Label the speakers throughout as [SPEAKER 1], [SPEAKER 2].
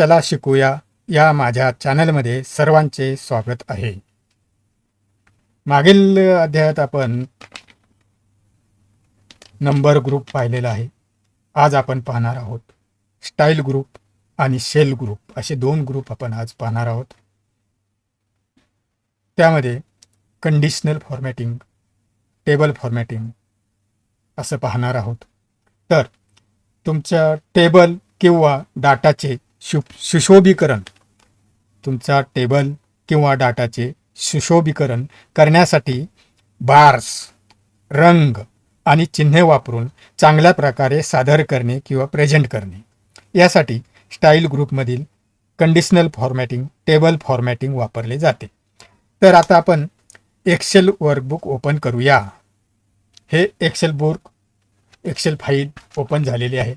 [SPEAKER 1] चला शिकूया या माझ्या चॅनलमध्ये सर्वांचे स्वागत आहे. मागील अध्यायात आपण नंबर ग्रुप पाहिलेला आहे. आज आपण पाहणार आहोत स्टाईल ग्रुप आणि शेल ग्रुप. असे दोन ग्रुप आपण आज पाहणार आहोत. त्यामध्ये कंडिशनल फॉर्मॅटिंग टेबल फॉर्मॅटिंग असं पाहणार आहोत. तर तुमच्या टेबल किंवा डाटाचे शु सुशोभीकरण. तुमचा टेबल किंवा डाटाचे सुशोभीकरण करण्यासाठी बार्स रंग आणि चिन्हे वापरून चांगल्या प्रकारे सादर करणे किंवा प्रेझेंट करणे. यासाठी स्टाईल ग्रुपमधील कंडिशनल फॉर्मॅटिंग टेबल फॉर्मॅटिंग वापरले जाते. तर आता आपण एक्सेल वर्कबुक ओपन करूया. हे Excel book Excel file open झालेली आहे.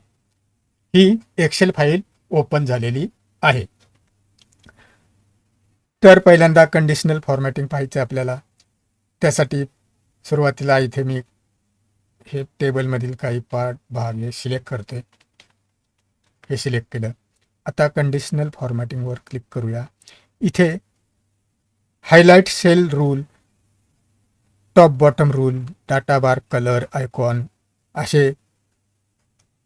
[SPEAKER 1] ही एक्सेल फाईल ओपन झालेली आहे. तर पहिल्यांदा कंडिशनल फॉर्मॅटिंग पाहिजे आपल्याला. त्यासाठी सुरुवातीला इथे मी हे टेबलमधील काही पार्ट भाग हे सिलेक्ट करतोय. हे सिलेक्ट केलं. आता कंडिशनल फॉर्मॅटिंगवर क्लिक करूया. इथे highlight cell rule top bottom rule data bar colour icon असे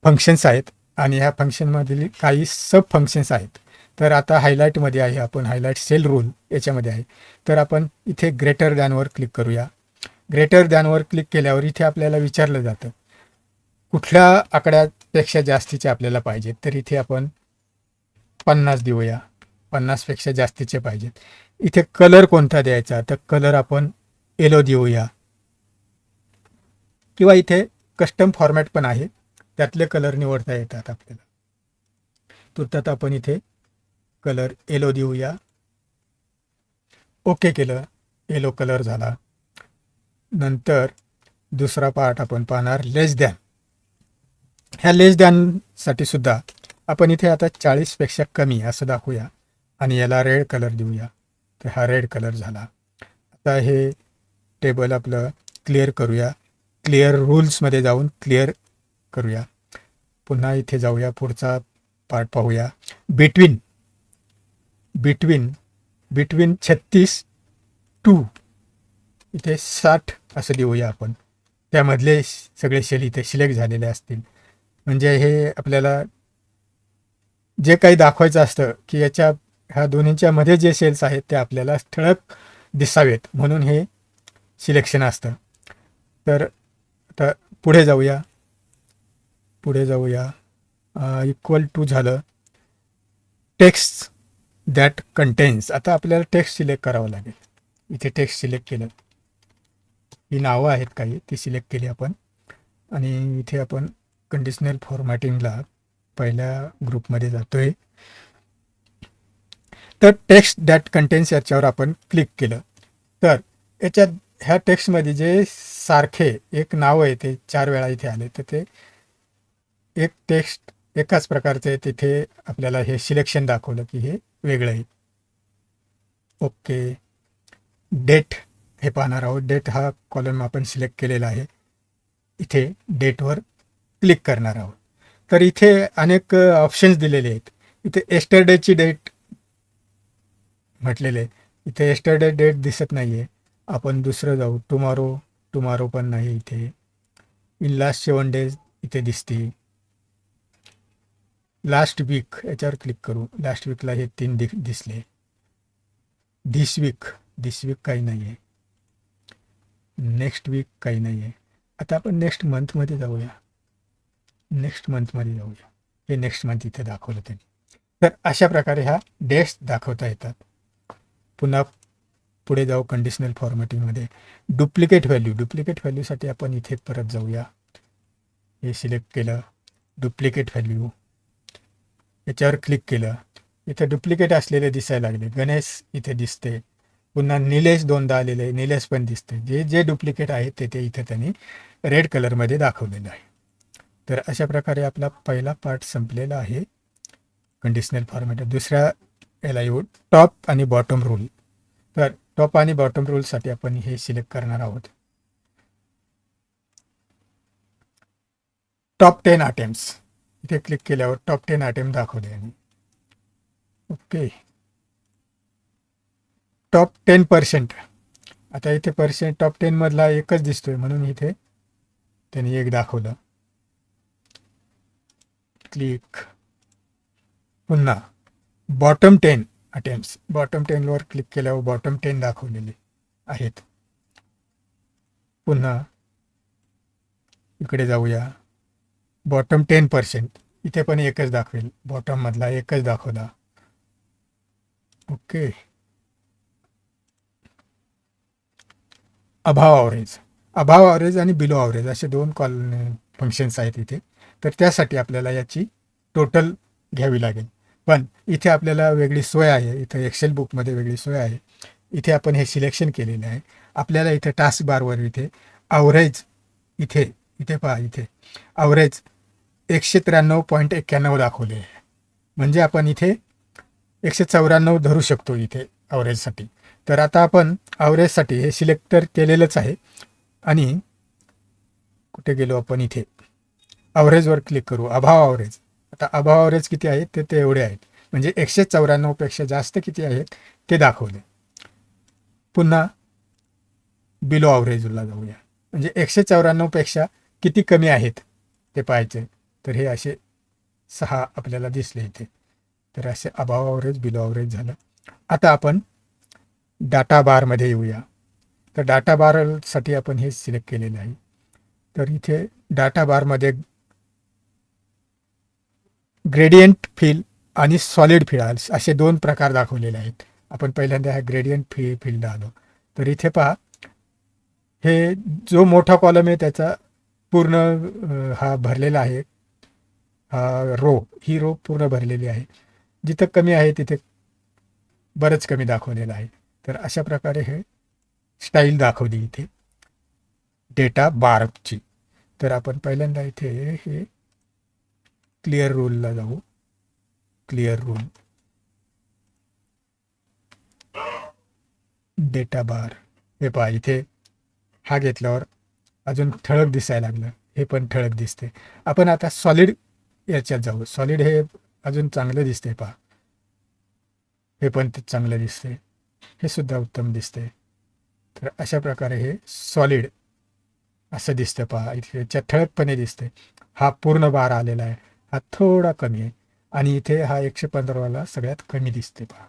[SPEAKER 1] फंक्शन्स आहेत. आणि ह्या फंक्शनमधील काही सब फंक्शन्स आहेत. तर आता हायलाईटमध्ये आहे आपण हायलाईट सेल रूल याच्यामध्ये आहे. तर आपण इथे ग्रेटर दॅनवर क्लिक करूया. ग्रेटर दॅनवर क्लिक केल्यावर इथे आपल्याला विचारलं जातं कुठल्या आकड्यापेक्षा जास्तीचे आपल्याला पाहिजेत? तर इथे आपण पन्नास देऊया. पन्नासपेक्षा जास्तीचे पाहिजेत. इथे कलर कोणता द्यायचा? तर कलर आपण येलो देऊया. किंवा इथे कस्टम फॉर्मॅट पण आहे. त्यातले कलर निवडता येतात आपल्याला. तुर्तात आपण इथे कलर येलो देऊया. ओके केलं. येलो कलर झाला. नंतर दुसरा पार्ट आपण पाहणार लेस दॅन ह्या लेस दॅनसाठी सुद्धा आपण इथे आता चाळीसपेक्षा कमी असं दाखवूया. आणि याला रेड कलर देऊया. तर हा रेड कलर झाला. आता हे टेबल आपलं क्लिअर करूया. क्लिअर रूल्समध्ये जाऊन क्लिअर करूया. पुन्हा इथे जाऊया पुढचा पार्ट पाहूया. बिटवीन बिटवीन बिटवीन छत्तीस टू. इथे साठ असं देऊया आपण. त्यामधले सगळे शेल इथे सिलेक्ट झालेले असतील. म्हणजे हे आपल्याला जे काही दाखवायचं असतं की याच्या ह्या दोन्हींच्या मध्ये जे सेल्स आहेत ते आपल्याला ठळक दिसावेत. म्हणून हे सिलेक्शन असतं. तर आता पुढे जाऊया. पुढे जाऊया. इक्वल टू झालं. टेक्स्ट दॅट कंटेन्स आता आपल्याला टेक्स्ट सिलेक्ट करावं लागेल. इथे टेक्स्ट सिलेक्ट केलं. ही नावं आहेत काही ती सिलेक्ट केली आपण. आणि इथे आपण कंडिशनल फॉर्मॅटिंगला पहिल्या ग्रुपमध्ये जातोय. तर टेक्स्ट दॅट कंटेन्स याच्यावर आपण क्लिक केलं. तर याच्यात ह्या टेक्स्टमध्ये जे सारखे एक नाव आहे ते चार वेळा इथे आले. तर ते एक टेक्स्ट एकाच प्रकारचे तिथे आपल्याला हे सिलेक्शन दाखवलं की हे वेगळं आहे. ओके. डेट हे पाहणार आहोत. डेट हा कॉलम आपण सिलेक्ट केलेला आहे. इथे डेटवर क्लिक करणार आहोत. तर इथे अनेक ऑप्शन्स दिलेले आहेत. इथे एस्टरडेची डेट म्हटलेले इथे एस्टरडे डेट दिसत नाही आहे आपण दुसरं जाऊ. टुमारो टुमारो पण नाही इथे. इन लास्ट सेवन डेज इथे दिसते. लास्ट वीक याच्यावर क्लिक करू. लास्ट वीकला हे तीन दि दिसले. धिस वीक धिस वीक काही नाही आहे नेक्स्ट वीक काही नाही आहे आता आपण नेक्स्ट मंथमध्ये जाऊया. नेक्स्ट मंथमध्ये जाऊया. हे नेक्स्ट मंथ इथे दाखवलं त्यांनी. तर अशा प्रकारे ह्या डेट्स दाखवता येतात. पुन्हा पुढे जाऊ कंडिशनल फॉर्मॅटिंगमध्ये डुप्लिकेट व्हॅल्यू डुप्लिकेट व्हॅल्यूसाठी आपण इथे परत जाऊया. हे सिलेक्ट केलं. डुप्लिकेट व्हॅल्यू याच्यावर क्लिक केलं. इथे डुप्लिकेट असलेले दिसायला लागले. गणेश इथे दिसते. पुन्हा निलेश दोनदा आलेले निलेश पण दिसते. जे जे डुप्लिकेट आहेत ते ते इथे त्यांनी रेड कलरमध्ये दाखवलेलं आहे. तर अशा प्रकारे आपला पहिला पार्ट संपलेला आहे. कंडिशनल फॉर्मॅट दुसऱ्या याला येऊ टॉप आणि बॉटम रूल तर टॉप आणि बॉटम रूलसाठी आपण हे सिलेक्ट करणार आहोत. टॉप टेन अटेम्प्ट इथे क्लिक केल्यावर टॉप टेन आयटेम दाखवले आणि. ओके टॉप टेन पर्सेंट आता इथे पर्सेंट टॉप टेनमधला एकच दिसतोय म्हणून इथे त्यांनी एक दाखवलं. क्लिक पुन्हा. बॉटम टेन अटेम्प्स बॉटम टेनवर क्लिक केल्यावर बॉटम टेन दाखवलेले आहेत. पुन्हा. इकडे जाऊया. बॉटम टेन पर्सेंट इथे पण एकच दाखवेल. बॉटम मधला एकच दाखवला. ओके अभाव आवरेज अभाव आवरेज आणि बिलो ऑवरेज असे दोन कॉल फंक्शन्स आहेत इथे. तर त्यासाठी आपल्याला याची टोटल घ्यावी लागेल. पण इथे आपल्याला वेगळी सोय आहे. इथं एक्सेल बुकमध्ये वेगळी सोय आहे. इथे आपण हे सिलेक्शन केलेलं आहे. आपल्याला इथे टास्क बारवर इथे आवरेज इथे. इथे पहा इथे. आवरेज एकशे त्र्याण्णव पॉईंट एक्क्याण्णव दाखवले. आहे म्हणजे आपण इथे एकशे चौऱ्याण्णव धरू शकतो इथे आवरेजसाठी तर आता आपण अवरेजसाठी हे सिलेक्टर केलेलंच आहे. आणि कुठे गेलो आपण इथे? आवरेजवर क्लिक करू. अभाव आवरेज आता अभाव आवरेज किती आहेत? ते ते एवढे आहेत. म्हणजे एकशे चौऱ्याण्णवपेक्षा जास्त किती आहेत? ते दाखवले. पुन्हा बिलो आवरेजला जाऊया. म्हणजे एकशे चौऱ्याण्णवपेक्षा किती कमी आहेत? ते पाहायचे. तर हे असे सहा आपल्याला दिसले इथे. तर असे अभाव ॲव्हरेज बिलो ॲव्हरेज झालं. आता आपण डाटा बारमध्ये येऊया. तर डाटा बारसाठी आपण हे सिलेक्ट केलेलं आहे. तर इथे डाटा बारमध्ये ग्रेडियंट फील आणि सॉलिड फिल असे दोन प्रकार दाखवलेले आहेत. आपण पहिल्यांदा ह्या ग्रेडियंट फी फील्ड आलो. तर इथे पहा हे जो मोठा कॉलम आहे त्याचा पूर्ण हा भरलेला आहे. रोप रो ही रो पूर्ण भरलेली आहे. जिथं कमी आहे तिथे बरंच कमी दाखवलेलं आहे. तर अशा प्रकारे हे स्टाईल दाखवली इथे. डेटा बारची तर आपण पहिल्यांदा इथे हे क्लिअर रूलला जाऊ. क्लिअर रूल डेटा बार हे पहा इथे हा घेतल्यावर अजून ठळक दिसायला लागलं. हे पण ठळक दिसते. आपण आता सॉलिड याच्यात जाऊ. सॉलिड हे अजून चांगलं दिसते पहा. हे पण चांगलं दिसते हे सुद्धा उत्तम दिसते तर अशा प्रकारे हे सॉलिड असं दिसतं पहा. इथे याच्यात ठळकपणे दिसते हा पूर्ण बार आलेला आहे. हा थोडा कमी आहे. आणि इथे हा एकशे पंधरावाला सगळ्यात कमी दिसते पहा.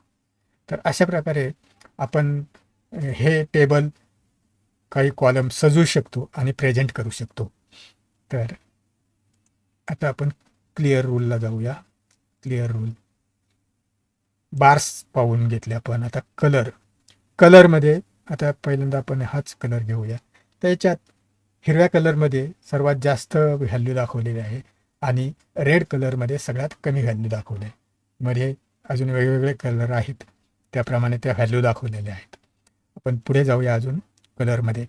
[SPEAKER 1] तर अशा प्रकारे आपण हे टेबल काही कॉलम सजवू शकतो आणि प्रेझेंट करू शकतो. तर आता आपण क्लिअर रूलला जाऊया. क्लिअर रूल बार्स पाहून घेतले आपण. आता कलर कलरमध्ये आता पहिल्यांदा आपण हाच कलर घेऊया. त्याच्यात हिरव्या कलरमध्ये सर्वात जास्त व्हॅल्यू दाखवलेली आहे आणि रेड कलरमध्ये सगळ्यात कमी व्हॅल्यू दाखवले आहे मध्ये अजून वेगवेगळे कलर आहेत. त्याप्रमाणे त्या व्हॅल्यू दाखवलेल्या आहेत. आपण पुढे जाऊया अजून कलरमध्ये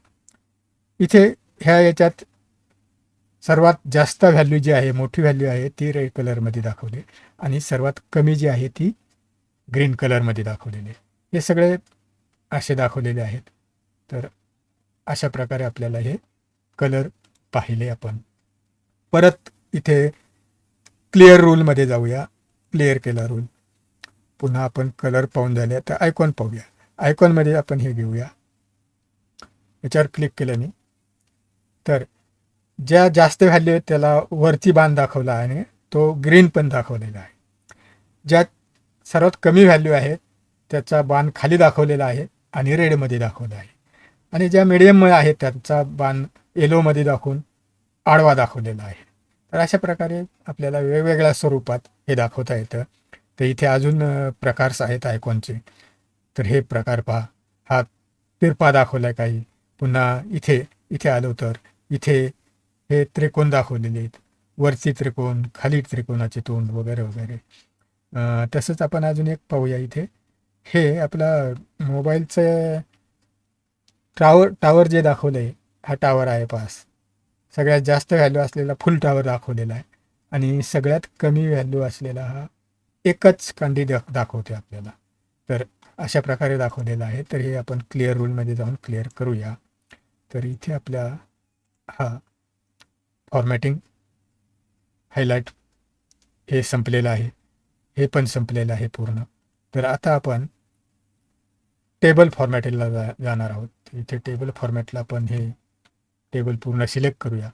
[SPEAKER 1] इथे ह्या याच्यात सर्वात जास्त व्हॅल्यू जी आहे मोठी व्हॅल्यू आहे ती रेड कलरमध्ये दाखवली. आणि सर्वात कमी जी आहे ती ग्रीन कलरमध्ये दाखवलेली. हे सगळे असे दाखवलेले आहेत. तर अशा प्रकारे आपल्याला हे कलर पाहिले आपण. परत इथे क्लिअर रूलमध्ये जाऊया. क्लिअर केला रूल पुन्हा आपण कलर पाहून झाले. तर आयकॉन पाहूया. आयकॉनमध्ये आपण हे घेऊया. याच्यावर क्लिक केल्याने तर ज्या जास्त व्हॅल्यू आहेत त्याला वरती बाण दाखवला आणि तो ग्रीन पण दाखवलेला आहे. ज्या सर्वात कमी व्हॅल्यू आहे त्याचा बाण खाली दाखवलेला आहे आणि रेडमध्ये दाखवला आहे. आणि ज्या मिडियम आहेत त्यांचा बाण येलोमध्ये दाखवून आडवा दाखवलेला आहे. तर अशा प्रकारे आपल्याला वेगवेगळ्या स्वरूपात हे दाखवता येतं. तर इथे अजून अ, प्रकार्स आहेत आयकॉनचे तर हे प्रकार पहा. हा तिरपा दाखवला आहे काही. पुन्हा इथे इथे आलो तर. इथे हे त्रिकोण दाखवलेले आहेत. वरती त्रिकोण खाली त्रिकोणाचे तोंड वगैरे वगैरे. तसंच आपण अजून एक पाहूया इथे. हे आपला मोबाईलचं टावर टावर जे दाखवलं आहे हा टावर आहे पास. सगळ्यात जास्त व्हॅल्यू असलेला फुल टावर दाखवलेला आहे. आणि सगळ्यात कमी व्हॅल्यू असलेला हा एकच कांडी दाखवते आपल्याला. तर अशा प्रकारे दाखवलेला आहे. तर हे आपण क्लिअर रूलमध्ये जाऊन क्लिअर करूया. तर इथे आपल्या हा फॉर्मॅटिंग हायलाईट हे संपलेलं आहे. हे पण संपलेलं आहे पूर्ण. तर आता आपण टेबल फॉर्मॅटिंगला जा जाणार आहोत. इथे टेबल फॉर्मॅटला आपण हे टेबल पूर्ण सिलेक्ट करूया.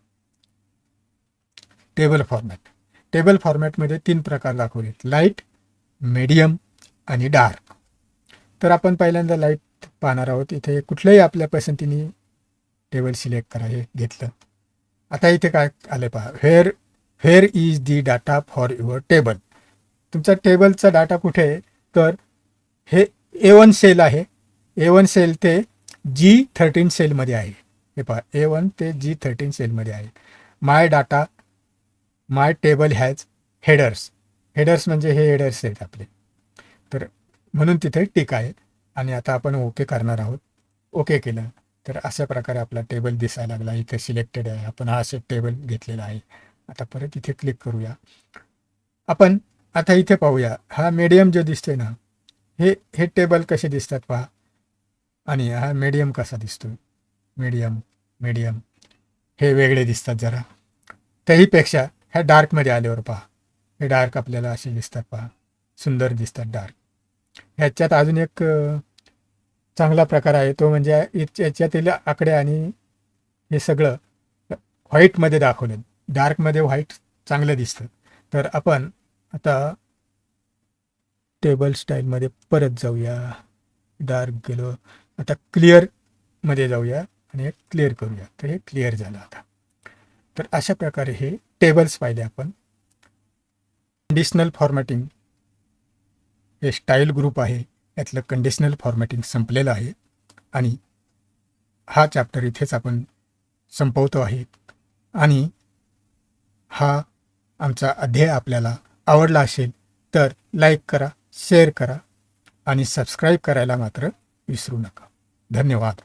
[SPEAKER 1] टेबल फॉर्मॅट टेबल फॉर्मॅटमध्ये तीन प्रकार दाखवलेत लाइट मीडियम आणि डार्क तर आपण पहिल्यांदा लाइट पाहणार आहोत. इथे कुठल्याही आपल्या पसंतीने टेबल सिलेक्ट करा हे घेतलं. आता इथे काय आले पहा. Where where is the data for your table तुमचा टेबलचा डाटा कुठे आहे? तर हे ए वन सेल आहे. ए वन सेल ते जी थर्टीन सेलमध्ये आहे. हे पहा ए वन ते जी थर्टीन सेलमध्ये आहे. My data my table has headers headers म्हणजे हे हेडर्स आहेत आपले. तर म्हणून तिथे टिक आहे. आणि आता आपण ओके करणार आहोत. ओके केलं. तर अशा प्रकारे आपला टेबल दिसायला लागला. इथे सिलेक्टेड आहे. आपण हा असे टेबल घेतलेला आहे. आता परत इथे क्लिक करूया. आपण आता इथे पाहूया. हा मीडियम जो दिसतोय ना हे हे टेबल कसे दिसतात पहा. आणि हा मीडियम कसा दिसतो मीडियम मीडियम हे वेगळे दिसतात जरा. त्याहीपेक्षा ह्या डार्कमध्ये आल्यावर पहा. हे डार्क आपल्याला असे दिसतात पहा. सुंदर दिसतात डार्क ह्याच्यात अजून एक चांगला प्रकार आहे. तो म्हणजे याच्यातील आकडे आणि हे सगळं व्हाईटमध्ये दाखवले डार्कमध्ये व्हाईट चांगलं दिसतं. तर आपण आता टेबल स्टाईलमध्ये परत जाऊया. डार्क गेलो. आता क्लिअरमध्ये जाऊया आणि हे क्लिअर करूया. तर हे क्लिअर झालं आता. तर अशा प्रकारे हे टेबल्स पाहिले आपण. कंडिशनल फॉर्मॅटिंग हे स्टाईल ग्रुप आहे. यातलं कंडिशनल फॉर्मॅटिंग संपलेलं आहे. आणि हा चॅप्टर इथेच आपण संपवतो आहे. आणि हा आमचा अध्याय आपल्याला आवडला असेल तर लाईक करा शेअर करा आणि सबस्क्राईब करायला मात्र विसरू नका. धन्यवाद.